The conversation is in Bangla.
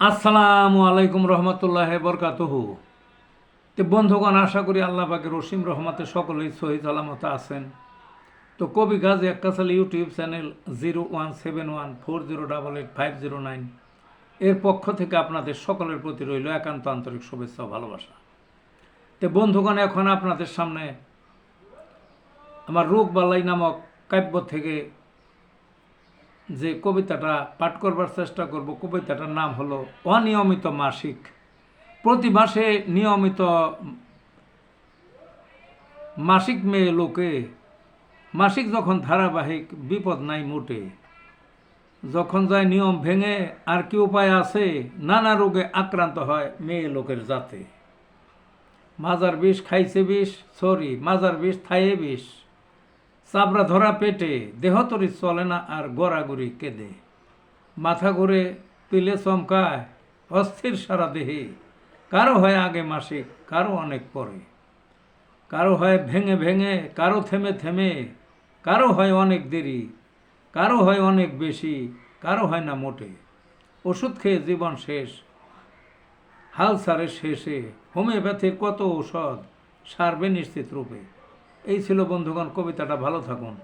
আসসালামু আলাইকুম রহমতুল্লাহ বরকাতহু। তো বন্ধুগণ, আশা করি আল্লাহ পাকের রসিম রহমাতে সকলেই সহি সালামত আছেন। তো কবি Gazi Akkasal YouTube channel zero one seven one four zero double eight five zero nine এর পক্ষ থেকে আপনাদের সকলের প্রতি রইল একান্ত আন্তরিক শুভেচ্ছা ও ভালোবাসা। তো বন্ধুগণ, এখন আপনাদের সামনে আমার রোগ বালাই নামক কাব্য থেকে যে কবিতাটা পাঠ করবার চেষ্টা করব, কবিতাটার নাম হলো অনিয়মিত মাসিক। প্রতি মাসে নিয়মিত মাসিক মেয়ে লোকে, মাসিক যখন ধারাবাহিক, বিপদ নাই মোটে। যখন যায় নিয়ম ভেঙে, আর কি উপায় আছে? নানা রোগে আক্রান্ত হয় মেয়ে লোকের জাতে। মাজার বিষ খাইছে বিষ, সরি, মাজার বিষ, থাইয়ে বিষ। চাবড়া ধরা পেটে, দেহতরি চলে না আর গড়াগড়ি কেঁদে। মাথা ঘুরে পিলে চমকায় অস্থির সারা দেহে। কারও হয় আগে মাসে, কারও অনেক পরে। কারও হয় ভেঙে ভেঙে, কারও থেমে থেমে, কারও হয় অনেক দেরি, কারও হয় অনেক বেশি, কারও হয় না মোটে। ওষুধ খেয়ে জীবন শেষ, হাল সারের শেষে। হোমিওপ্যাথির কত ঔষধ, সারবে নিশ্চিত রূপে। এই ছিল বন্ধুগণ কবিতাটা ভালো থাকুন।